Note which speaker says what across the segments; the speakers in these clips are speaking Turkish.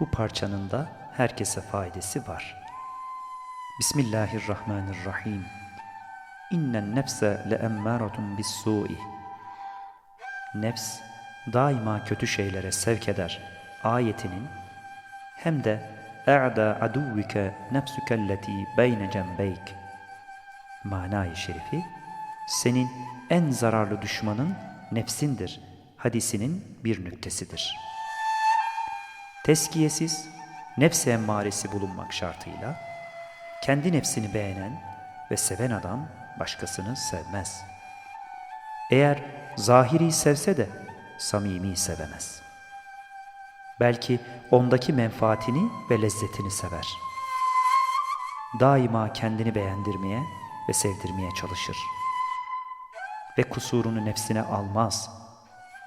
Speaker 1: Bu parçanın da herkese faydası var. Bismillahirrahmanirrahim. İnnen nefse le emmâratun bis su'i. Nefs daima kötü şeylere sevk eder ayetinin hem de e'da aduvvike nefsükelleti beyne cembeyk manayı şerifi senin en zararlı düşmanın nefsindir hadisinin bir nüktesidir. Teskiyesiz, nefs emmaresi bulunmak şartıyla, kendi nefsini beğenen ve seven adam başkasını sevmez. Eğer zahiri sevse de samimi sevemez. Belki ondaki menfaatini ve lezzetini sever. Daima kendini beğendirmeye ve sevdirmeye çalışır. Ve kusurunu nefsine almaz.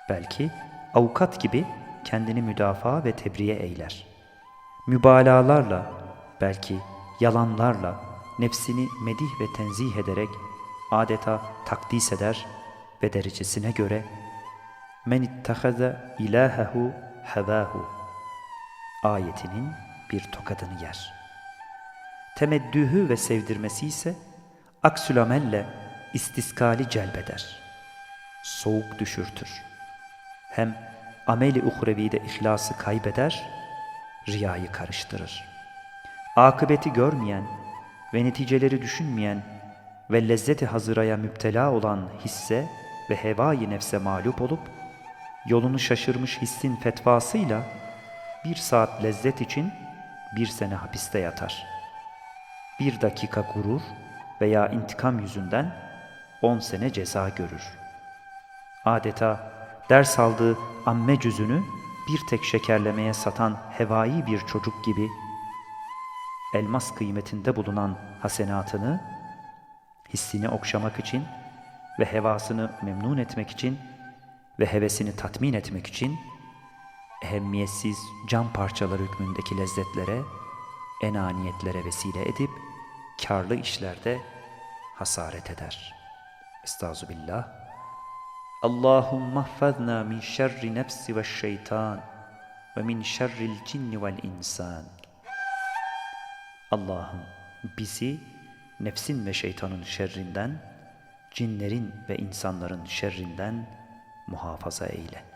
Speaker 1: Belki avukat gibi kendini müdafaa ve tebriye eyler. Mübalağalarla, belki yalanlarla nefsini medih ve tenzih ederek adeta takdis eder ve derecesine göre men ittahaza ilahehu hevahu ayetinin bir tokadını yer. Temeddühü ve sevdirmesi ise aksülamelle istiskali celbeder. Soğuk düşürtür. Hem ameli uhrevi de ihlası kaybeder, riyayı karıştırır. Akıbeti görmeyen ve neticeleri düşünmeyen ve lezzeti hazıraya müptela olan hisse ve hevai nefse mağlup olup, yolunu şaşırmış hissin fetvasıyla bir saat lezzet için bir sene hapiste yatar. Bir dakika gurur veya intikam yüzünden on sene ceza görür. Adeta ders aldığı amme cüzünü bir tek şekerlemeye satan hevai bir çocuk gibi elmas kıymetinde bulunan hasenatını hissini okşamak için ve hevasını memnun etmek için ve hevesini tatmin etmek için ehemmiyetsiz cam parçaları hükmündeki lezzetlere, enaniyetlere vesile edip karlı işlerde hasaret eder. Estağzubillah. Allahümme affazna min şerri nefsi ve şeytan ve min şerril cinni vel insan. Allah'ım bizi nefsin ve şeytanın şerrinden, cinlerin ve insanların şerrinden muhafaza eyle.